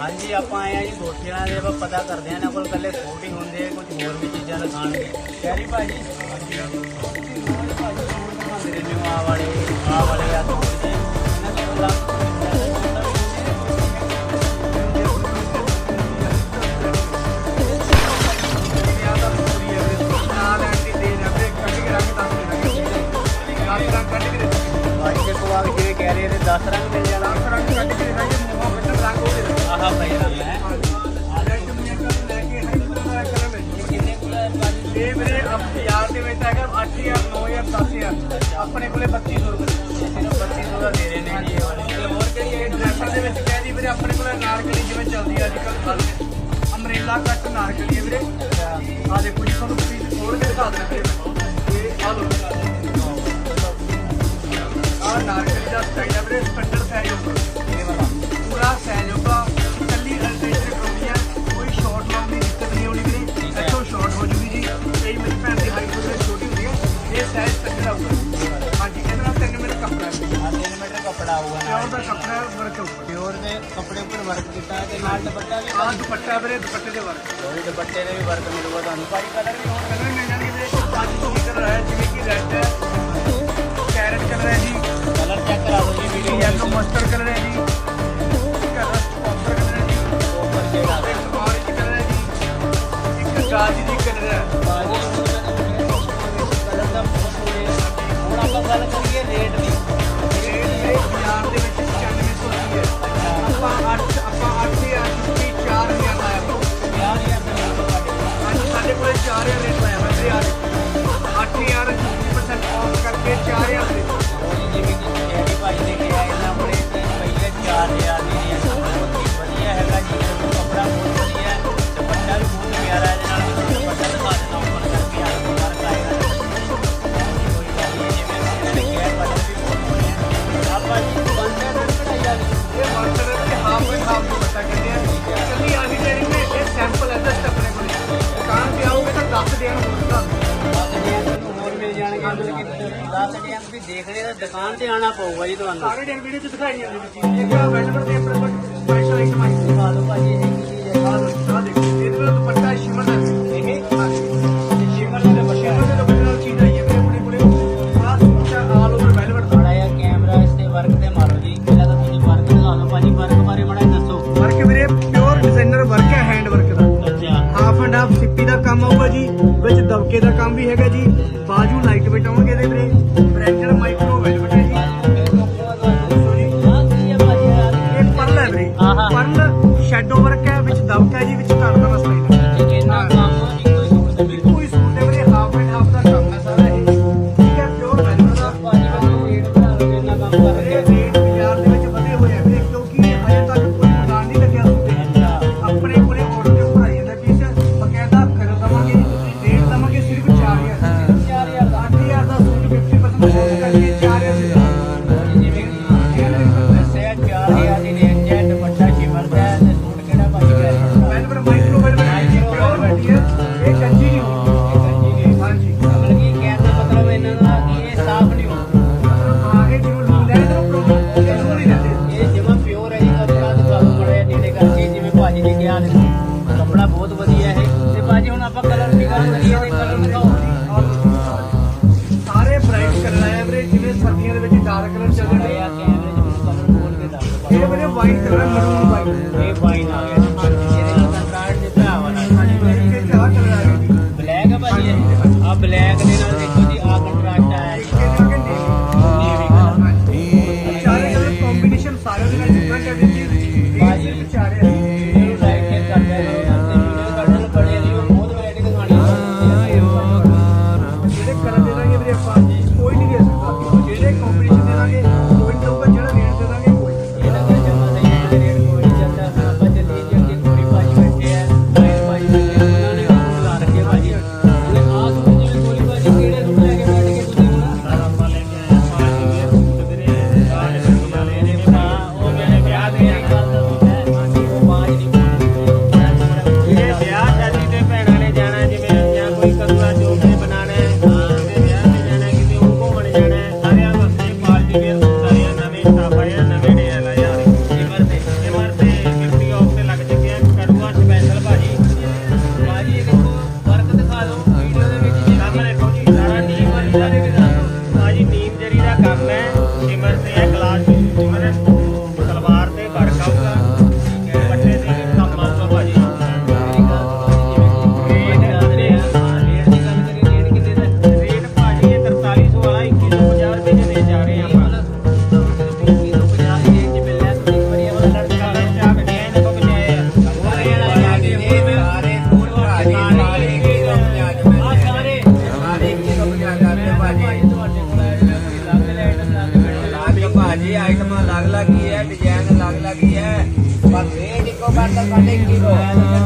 ਹਾਂਜੀ, ਆਪਾਂ ਆਏ ਆ ਜੀ ਗੋਠੀਆਂ ਦੇ, ਆਪਾਂ ਪਤਾ ਕਰਦੇ ਆ ਇਹਨਾਂ ਕੋਲ ਕੱਲੇ ਸੂਟ ਹੀ ਹੁੰਦੇ ਆ, ਕੁਝ ਹੋਰ ਵੀ ਚੀਜ਼ਾਂ ਦਿਖਾਣਗੇ ਕਹਿਰੀ ਭਾਜੀ? ਹਾਂਜੀ ਭਾਜੀ ਸੂਟ ਵਾਲੇ, ਆਹ ਵਾਲੇ ਆ ਸੂਟ ਇਹਨਾਂ ਕੋਲ ਲੱਗ ਭਾਜੀ ਦੇ ਜਿਵੇਂ ਕਹਿ ਰਹੇ ਨੇ? 10 ਰੰਗ ਮਿਲ ਜਾਣਾ। ਆਹ ਭਾਈ ਰੰਗ ਹੈ ਕਿੰਨੇ ਕੋਲ ਹੈ ਭਾਜੀ ਇਹ ਵੀਰੇ ਬਾਜ਼ਾਰ ਦੇ ਵਿੱਚ ਹੈਗਾ 8000 9000 10000 ਆਪਣੇ ਕੋਲੇ 3200 ਰੁਪਏ ਸਿਰਫ 3200 ਦਾ ਦੇ ਰਹੇ ਨੇ ਜੀ ਇਹ ਹੋਰ ਕਿਹੜੀ ਇਹ ਡਰੈਸਰ ਦੇ ਵਿੱਚ ਕਹਿੰਦੀ ਵੀਰੇ ਆਪਣੇ ਕੋਲੇ ਨਾਰਕਲੀ ਜਿਵੇਂ ਚੱਲਦੀ ਆ ਅੱਜ ਕੱਲ੍ਹ ਅਮਰੇਲਾ ਕੱਟ ਨਾਰਕਲੀ ਹੈ ਵੀਰੇ। ਆ ਦੇਖੋ ਜੀ ਤੁਹਾਨੂੰ ਪੀਸ ਖੋਲ ਕੇ ਦਿਖਾ ਦਿੰਦਾ ਵੀਰੇ ਇਹ ਆ ਲੋ ਆ ਨਾਰਕਲੀ ਦਾ ਸਟਾਈਲ ਹੈ ਵੀਰੇ ਸਟੈਂਡਰਡ ਹੋਊਗਾ ਇਹ ਕੱਪੜਾ ਆਊਗਾ ਪਿਓਰ ਨਾਲ ਦਾ ਕੱਪੜਾ ਵਰਕ ਉੱਪਰ। ਪਿਓਰ ਦੇ ਕੱਪੜੇ ਉੱਪਰ ਵਰਕ ਕੀਤਾ ਹੈ ਤੇ ਨਾਲ ਦੁਪੱਟਾ ਵੀ ਆ ਦੁਪੱਟਾ ਵੀਰੇ ਦੁਪੱਟੇ ਦੇ ਵਰਕ ਕੋਈ ਦੁਪੱਟੇ ਦੇ ਵੀ ਵਰਕ ਮਿਲੂਗਾ ਤੁਹਾਨੂੰ। ਭਾਈ ਕਲਰ ਵੀ ਹੋਣ ਕਲਰ ਮਿਲ ਜਾਣਗੇ ਵੀਰੇ। ਪੰਜ ਤੋਂ ਕਲਰ ਹੈ ਜਿਵੇਂ ਕਿ ਰੈੱਡ ਹੈ। ਕੈਰਟ ਕਲਰ ਹੈ ਜੀ। ਕਲਰ ਚੈੱਕ ਕਰਾ ਦਿਓ ਜੀ ਵੀਡੀਓ ਯੈਲੋ ਮਸਟਰਡ ਕਲਰ ਹੈ ਜੀ। ਕਾਪਰ ਕਲਰ ਹੈ ਜੀ। ਉੱਪਰ ਜਿਹੜਾ ਇੱਕ orange ਕਲਰ ਹੈ ਜੀ। ਇੱਕ ਗਾਜੀ ਦੀ ਕਲਰ ਹੈ। ਕਲਰ ਦਾ ਬਹੁਤ ਹੋਏ ਹੁਣ ਆਪਾਂ ਗੱਲ ਕਰੀਏ ਤੁਹਾਨੂੰ ਹੋਰ ਮਿਲ ਜਾਣਗੇ ਮਤਲਬ ਕਿ 10 ਡਿਜ਼ਾਈਨ ਤੁਸੀਂ ਦੇਖਣੇ ਤਾਂ ਦੁਕਾਨ ਤੇ ਆਣਾ ਪਊਗਾ ਜੀ ਤੁਹਾਨੂੰ। ਸਾਰੇ ਦਿਨ ਵੀਡੀਓ ਚ ਦਿਖਾਈ ਜਾਂਦੀ ਹੈ ਚੀਜ਼ ਇਹ ਜਿਹੜਾ ਵੈਲਵਟ ਦੇ ਆਪਣੇ ਕੋਲ ਸਪੈਸ਼ਲ ਆਈਟਮ ਆਈ ਹੈ ਦਿਖਾ ਦਿਓ ਭਾਜੀ ਇਹ ਕੀ ਚੀਜ਼ ਹੈ? ਆਹ ਲਓ, ਆਹ ਦੇਖੋ ਇਹਦੇ ਨਾਲ ਦੁਪੱਟਾ ਸ਼ਿਮਰ ਦਾ। ਇਹ ਹਾਂਜੀ ਸ਼ਿਮਰ ਦਾ ਦੁਪੱਟਾ ਸ਼ਿਮਰ ਦੇ ਦੁਪੱਟੇ। ਨਾਲ ਚੀਜ਼ ਆਈ ਹੈ? ਮੇਰੇ ਆਪਣੇ ਕੋਲੇ ਆਹ ਦੁਪੱਟਾ ਆਲ ਓਵਰ ਵੈਲਵਟ ਦਾ ਮਾੜਾ ਜਿਹਾ ਕੈਮਰਾ ਇਸ ਤੇ ਵਰਕ ਤੇ ਮਾਰੋ ਜੀ। ਪਹਿਲਾਂ ਤਾਂ ਤੁਸੀਂ ਵਰਕ ਦਿਖਾ ਦਿਓ ਭਾਜੀ ਵਰਕ ਬਾਰੇ ਮਾੜਾ ਜਿਹਾ ਦੱਸੋ। ਵਰਕ ਵੀਰੇ ਪਿਓਰ ਡਿਜ਼ਾਈਨਰ ਵਰਕ ਕੰਮ ਆਊਗਾ ਜੀ। ਵਿੱਚ ਦਬਕੇ ਦਾ ਕੰਮ ਵੀ ਹੈਗਾ ਜੀ। ਬਾਜੂ ਲਾਈਟ ਵੇਟ ਆਉਣਗੇ ਇਹਦੇ ਵੀਰੇ ਵੀਰੇ ਵਾਈਟ Everybody Vallequiro.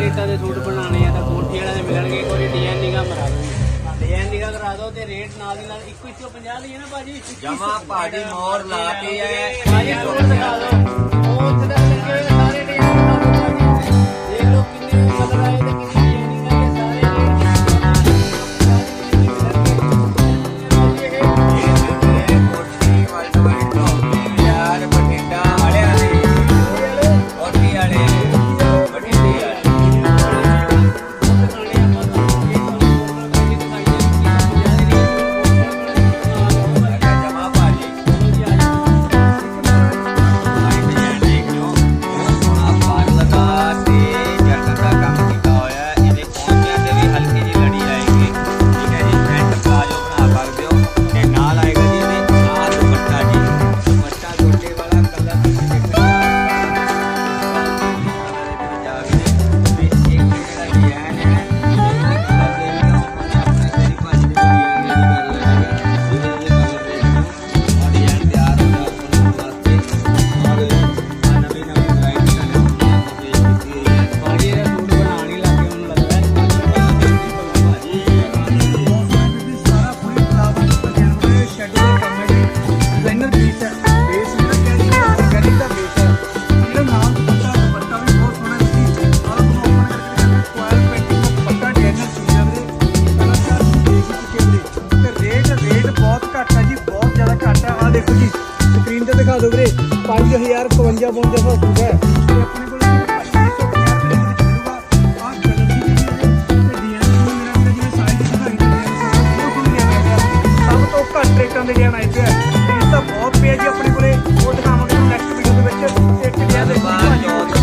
ਰੇਟਾਂ ਦੇ ਸੂਟ ਬਣਾਣੇ ਆ ਤਾਂ ਕੋਠੀ ਵਾਲਿਆਂ ਮਿਲਣਗੇ ਕੋਈ ਡਿਜ਼ਾਈਨਿੰਗਾਂ ਕਰਾ ਦੋ ਤੇ ਰੇਟ ਨਾਲ ਦੀ ਨਾਲ ਲਈ ਜਮਾ ਭਾਜੀ ਮੋਰ ਲਾ ਕੇ ਆਏ ਭਾਜੀ ਸੂਟ ਦਿਖਾ ਦੋ ਉਹ ਤੇ 52 52 ਦਾ ਸੂਟ ਹੈ। ਰੇਟਾਂ ਦੇ ਡਿਜ਼ਾਈਨ ਆਏ ਹੋਏ ਆ ਇਸ ਦਾ ਬਹੁਤ ਪਿਆ ਜੀ ਆਪਣੇ ਕੋਲੇ। ਉਹ ਦਿਖਾਵਾਂਗੇ ਨੈਕਸਟ ਵੀਡੀਓ ਦੇ ਵਿੱਚ। ਇੱਕ ਡਿਜ਼ਾਈਨ ਦੇ ਬਾਅਦ।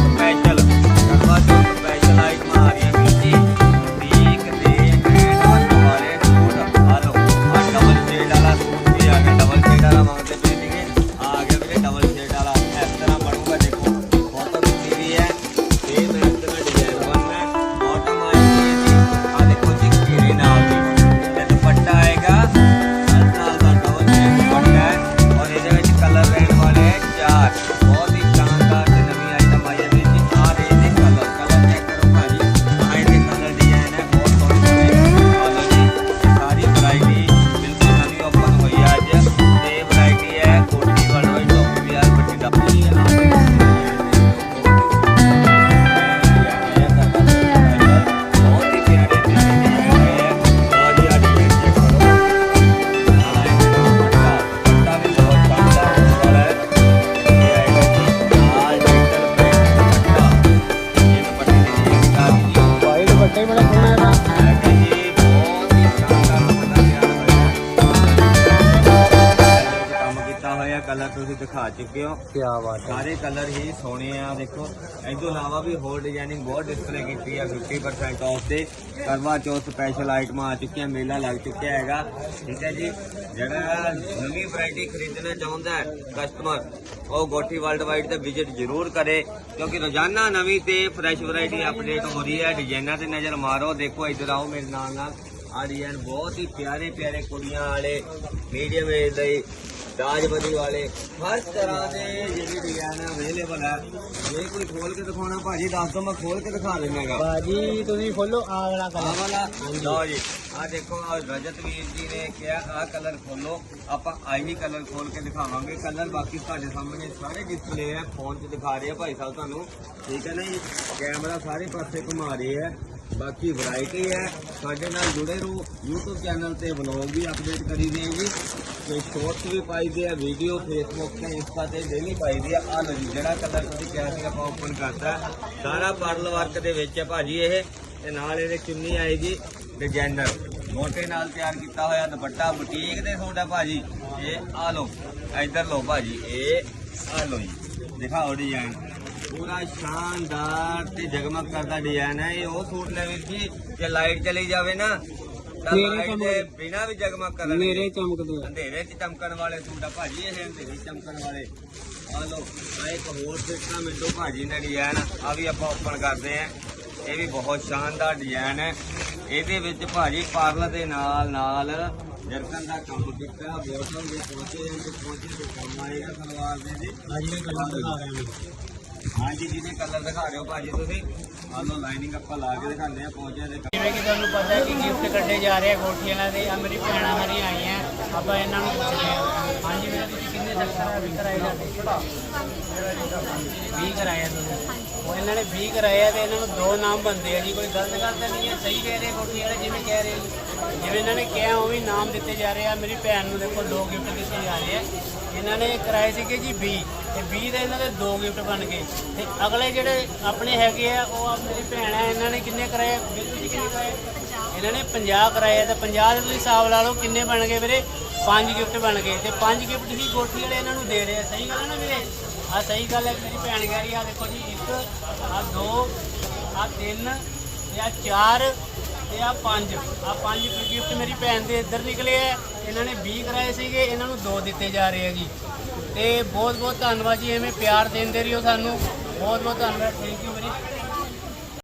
ਚੁੱਕੇ ਹੋ। ਕੀ ਬਾਤ ਹੈ। ਸਾਰੇ ਕਲਰ ਹੀ ਸੋਹਣੇ ਆ ਦੇਖੋ। ਇਸ ਤੋਂ ਇਲਾਵਾ ਵੀ ਹੋਰ ਡਿਜ਼ਾਈਨਿੰਗ ਬਹੁਤ ਡਿਸਪਲੇ ਕੀਤੀ ਆ 50% ਆਫ ਤੇ ਕਰਵਾ ਚੌਥ ਸਪੈਸ਼ਲ ਆਈਟਮਾਂ ਆ ਚੁੱਕੀਆਂ ਮੇਲਾ ਲੱਗ ਚੁੱਕਿਆ ਹੈਗਾ। ਠੀਕ ਹੈ ਜੀ। ਜਿਹੜਾ ਨਵੀਂ ਵੈਰਾਈਟੀ ਖਰੀਦਣਾ ਚਾਹੁੰਦਾ ਹੈ ਕਸਟਮਰ ਉਹ ਗੋਠੀ ਵਰਲਡ ਵਾਈਡ ਤੇ ਵਿਜ਼ਿਟ ਜ਼ਰੂਰ ਕਰੇ। ਕਿਉਂਕਿ ਰੋਜ਼ਾਨਾ ਨਵੀਂ ਤੇ ਫਰੈਸ਼ ਵੈਰਾਈਟੀ ਅਪਡੇਟ ਹੋ ਰਹੀ ਹੈ। ਡਿਜ਼ਾਈਨਾਂ ਤੇ ਨਜ਼ਰ ਮਾਰੋ ਦੇਖੋ ਇੱਧਰ ਆਓ ਮੇਰੇ ਨਾਲ ਨਾਲ। ਆ ਡਿਜ਼ਾਈਨ ਬਹੁਤ ਹੀ ਪਿਆਰੇ ਪਿਆਰੇ ਕੁੜੀਆਂ ਵਾਲੇ ਮੀਡੀਅਮ ਏਜ ਦੇ ਦਾਜਬਦੀ ਵਾਲੇ। ਹਰ ਤਰ੍ਹਾਂ ਦੇ ਜਿਹੜੀ ਡਿਜ਼ਾਈਨ ਅਵੇਲੇਬਲ ਹੈ ਜੇ ਕੋਈ ਖੋਲ ਕੇ ਦਿਖਾਉਣਾ ਭਾਜੀ ਦੱਸ ਦੋ ਮੈਂ ਖੋਲ ਕੇ ਦਿਖਾ ਦਿੰਨਾਗਾ ਭਾਜੀ ਤੁਸੀਂ ਖੋਲੋ ਆ ਵਾਲਾ ਕਲਰ ਆ ਵਾਲਾ? ਲਓ ਜੀ ਆ ਦੇਖੋ ਆ ਰਜਤ ਵੀਰ ਜੀ ਨੇ ਕਿਹਾ ਆ ਕਲਰ ਖੋਲੋ। ਆਪਾਂ ਆਈ ਆਈਵੀ ਕਲਰ ਖੋਲ ਕੇ ਦਿਖਾਵਾਂਗੇ। ਕਲਰ ਬਾਕੀ ਤੁਹਾਡੇ ਸਾਹਮਣੇ ਸਾਰੇ ਡਿਸਪਲੇ ਹੈ ਫੋਨ 'ਚ ਦਿਖਾ ਰਹੇ ਆ ਭਾਈ ਸਾਹਿਬ ਤੁਹਾਨੂੰ। ਠੀਕ ਹੈ ਨਾ ਜੀ? ਕੈਮਰਾ ਸਾਰੇ ਪਾਸੇ ਘੁਮਾ ਰਹੇ ਹੈ ਬਾਕੀ ਵੈਰਾਈਟੀ ਹੈ ਸਾਡੇ ਨਾਲ ਜੁੜੇ ਰਹੋ। YouTube ਚੈਨਲ ਤੇ ਵਲੌਗ ਵੀ ਅਪਡੇਟ ਕਰੀ ਦੇਣਗੇ ਕੋਈ ਸ਼ੋਰਟਸ ਵੀ ਪਾਈਦੇ ਆ ਵੀਡੀਓ ਫੇਸਬੁੱਕ ਤੇ ਇੰਸਟਾ ਤੇ ਡੇਲੀ ਪਾਈਦੀ ਆ। ਆ ਲਓ ਜੀ, ਜਿਹੜਾ ਕਲਰ ਤੁਸੀਂ ਕਿਹਾ ਸੀ ਆਪਾਂ ਓਪਨ ਕਰਤਾ। ਸਾਰਾ ਪਰਲ ਵਰਕ ਦੇ ਵਿੱਚ ਹੈ ਭਾਜੀ ਇਹ। ਤੇ ਨਾਲ ਇਹਦੇ ਚੁੰਨੀ ਆਏਗੀ ਡਿਜ਼ਾਈਨਰ ਮੋਟੇ ਨਾਲ ਤਿਆਰ ਕੀਤਾ ਹੋਇਆ ਦੁਪੱਟਾ ਬੁਟੀਕ ਦੇ ਸੂਟ ਆ ਭਾਜੀ। ਇਹ ਆ ਲਓ, ਇੱਧਰ ਲਓ ਭਾਜੀ, ਇਹ ਆ ਲਓ ਜੀ। ਦਿਖਾਓ ਡਿਜ਼ਾਈਨ ਪੂਰਾ ਸ਼ਾਨਦਾਰ ਤੇ ਜਗਮਗ ਕਰਦਾ ਡਿਜ਼ਾਈਨ ਹੈ। ਇਹ ਉਹ ਸੂਟ ਲੈ ਵੀਰ ਜੀ, ਜੇ ਲਾਈਟ ਚਲੀ ਜਾਵੇ ਨਾ ਮੇਰੇ ਕੰਮ- ਦੇ ਬਿਨਾ ਵੀ ਜਗਮਗ ਕਰਨ ਮੇਰੇ ਚਮਕਦੇ ਆ। ਅੰਧੇਰੇ 'ਚ ਚਮਕਣ ਵਾਲੇ ਆ ਭਾਜੀ ਇਹ ਅੰਧੇਰੇ 'ਚ ਚਮਕਣ ਵਾਲੇ। ਆ ਲਓ ਆ ਇੱਕ ਹੋਰ ਸਿਸਟਮ ਮਿੰਟੋ ਭਾਜੀ ਨੇ ਡਿਜ਼ਾਈਨ ਆ ਵੀ ਆਪਾਂ ਓਪਨ ਕਰਦੇ ਆ। ਇਹ ਵੀ ਬਹੁਤ ਸ਼ਾਨਦਾਰ ਡਿਜ਼ਾਈਨ ਹੈ। ਇਹਦੇ ਵਿੱਚ ਭਾਜੀ ਪਾਰਲਰ ਦੇ ਨਾਲ ਨਾਲ ਜਰਕਨ ਦਾ ਕੰਮ ਕੀਤਾ ਬੋਟਮ ਦੇ ਪਹੁੰਚੇ ਤੇ ਪਹੁੰਚੇ ਤੇ ਕੰਮ ਆਏਗਾ ਸਲਵਾਰ ਦੇ ਜੀ। ਅੱਜ ਦੇ ਕਲਰ ਦਿਖਾ ਰਹੇ ਨੇ ਹਾਂਜੀ ਜਿਹਦੇ ਕਲਰ ਦਿਖਾ ਰਹੇ ਹੋ ਭਾਜੀ ਤੁਸੀਂ। ਆ ਲਾਈਨਿੰਗ ਆਪਾਂ ਲਾ ਕੇ ਦਿਖਾਉਂਦੇ ਆ ਪਹੁੰਚੇ ਦੇ ਜਿਵੇਂ ਕਿ ਤੁਹਾਨੂੰ ਪਤਾ ਹੈ ਕਿ ਗਿਫਟ ਕੱਢੇ ਜਾ ਰਹੇ ਆ ਕੋਠੀਆਂ ਦੇ ਆ ਮੇਰੀ ਭੈਣਾਂ ਹਰੀਆਂ ਆਈਆਂ। ਆਪਾਂ ਇਹਨਾਂ ਨੂੰ ਪੁੱਛਦੇ ਆ ਹਾਂਜੀ ਮੇਰਾ ਤੁਸੀਂ ਕਿੰਨੇ ਸੈਕਟਰ ਵੀ ਕਰਾਏ ਜਾਂਦੇ 20 ਕਰਾਏ ਤੁਸੀਂ। ਉਹ ਇਹਨਾਂ ਨੇ 20 ਕਰਾਏ ਤੇ ਇਹਨਾਂ ਨੂੰ ਦੋ ਨਾਮ ਬੰਦੇ ਆ ਜੀ। ਕੋਈ ਗਲਤ ਗੱਲ ਤਾਂ ਨਹੀਂ ਹੈ, ਸਹੀ ਕਹਿ ਰਹੇ ਕੋਠੀ ਵਾਲੇ ਜਿਵੇਂ ਕਹਿ ਰਹੇ ਜਿਵੇਂ ਇਹਨਾਂ ਨੇ ਕਿਹਾ, ਉਹ ਵੀ ਨਾਮ ਦਿੱਤੇ ਜਾ ਰਹੇ ਆ। ਮੇਰੀ ਭੈਣ ਨੂੰ ਦੇਖੋ, ਦੋ ਗਿਫਟ ਦਿੱਤੇ ਜਾ ਰਹੇ ਆ। ਇਹਨਾਂ ਨੇ ਕਰਾਏ ਸੀਗੇ ਜੀ 20 ਤੇ 20 ਦੇ ਇਹਨਾਂ ਦੇ ਦੋ ਗਿਫਟ ਬਣ ਗਏ। ਤੇ ਅਗਲੇ ਜਿਹੜੇ ਆਪਣੇ ਹੈਗੇ ਆ, ਉਹ ਆ ਮੇਰੀ ਭੈਣ ਆ, ਇਹਨਾਂ ਨੇ ਕਿੰਨੇ ਕਰਾਏ? ਆ? ਵੀਰ ਕਿੰਨੇ ਕਰਾਏ? ਇਹਨਾਂ ਨੇ 50 ਕਰਾਏ ਆ, ਤੇ 50 ਦੇ ਤੁਸੀਂ ਹਿਸਾਬ ਲਾ ਲਓ ਕਿੰਨੇ ਬਣ ਗਏ ਵੀਰੇ? ਪੰਜ ਗਿਫਟ ਬਣ ਗਏ। ਤੇ ਪੰਜ ਗਿਫਟ ਹੀ ਕੋਠੀ ਵਾਲੇ ਇਹਨਾਂ ਨੂੰ ਦੇ ਰਹੇ ਆ। ਸਹੀ ਗੱਲ ਹੈ ਨਾ ਵੀਰੇ? ਆ ਸਹੀ ਗੱਲ ਹੈ ਮੇਰੀ ਭੈਣ ਕਹਿ ਰਹੀ ਆ ਦੇਖੋ ਜੀ, ਇੱਕ ਆ ਦੋ ਆ ਤਿੰਨ ਤੇ ਆ ਚਾਰ ਤੇ ਆ ਪੰਜ। ਆ ਪੰਜ ਗਿਫਟ ਮੇਰੀ ਭੈਣ ਦੇ ਇੱਧਰ ਨਿਕਲੇ ਆ। ਇਹਨਾਂ ਨੇ 20 ਕਰਾਏ ਸੀਗੇ, ਇਹਨਾਂ ਨੂੰ ਦੋ ਦਿੱਤੇ ਜਾ ਰਹੇ ਆ ਜੀ। ਤੇ ਬਹੁਤ ਬਹੁਤ ਧੰਨਵਾਦ ਜੀ, ਐਵੇਂ ਪਿਆਰ ਦਿੰਦੇ ਰਹੀਓ ਸਾਨੂੰ। ਬਹੁਤ ਬਹੁਤ ਧੰਨਵਾਦ ਥੈਂਕ ਯੂ ਮੇਰੀ।